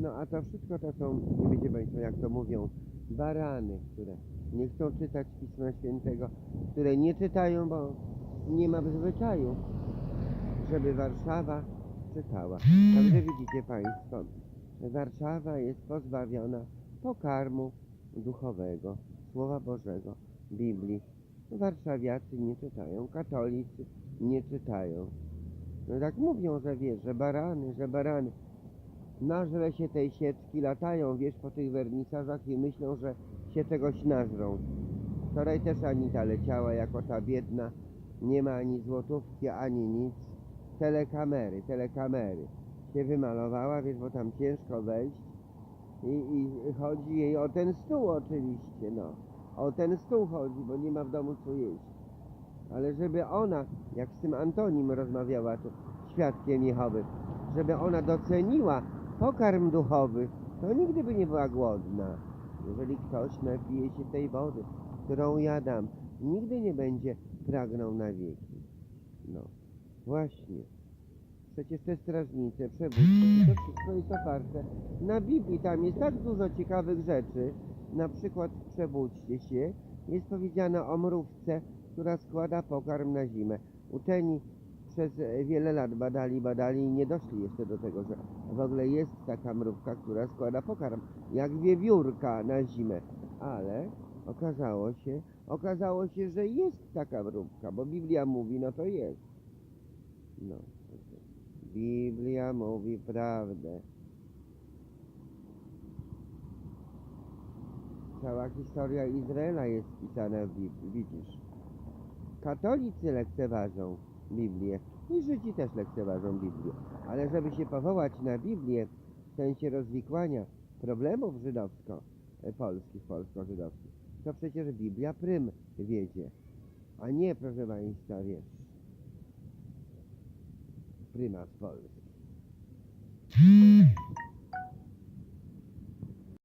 No a to wszystko to są, wiecie Państwo, jak to mówią, barany, które nie chcą czytać Pisma Świętego, które nie czytają, bo nie ma w zwyczaju, żeby Warszawa czytała. Także widzicie Państwo, Warszawa jest pozbawiona pokarmu duchowego, Słowa Bożego, Biblii. Warszawiacy nie czytają, katolicy nie czytają. No tak mówią, że wiesz, że barany, że barany. Nażre się tej sieczki, latają, wiesz, po tych wernisażach i myślą, że się czegoś nażrą. Wczoraj też Anita leciała jako ta biedna, nie ma ani złotówki, ani nic. Telekamery, telekamery. Się wymalowała, wiesz, bo tam ciężko wejść. I, I chodzi jej o ten stół oczywiście, no. O ten stół chodzi, bo nie ma w domu co jeść. Ale żeby ona, jak z tym Antonim rozmawiała, to świadkiem Jehowy, żeby ona doceniła pokarm duchowy, to nigdy by nie była głodna. Jeżeli ktoś napije się tej wody, którą ja dam, nigdy nie będzie pragnął na wieki. No, właśnie. Przecież te strażnice, przewódcy, to wszystko jest oparte na Biblii. Tam jest tak dużo ciekawych rzeczy. Na przykład przebudźcie się. Jest powiedziane o mrówce, która składa pokarm na zimę. Uczeni przez e, wiele lat badali, badali i nie doszli jeszcze do tego, że w ogóle jest taka mrówka, która składa pokarm, jak wiewiórka na zimę. Ale okazało się, okazało się, że jest taka mrówka, bo Biblia mówi, no to jest. No. Biblia mówi prawdę. Cała historia Izraela jest pisana w Biblii, widzisz. Katolicy lekceważą Biblię i Żydzi też lekceważą Biblię. Ale żeby się powołać na Biblię w sensie rozwikłania problemów żydowsko-polskich, polsko-żydowskich, to przecież Biblia prym wiedzie, a nie, proszę Państwa, wiesz, prymas Polski.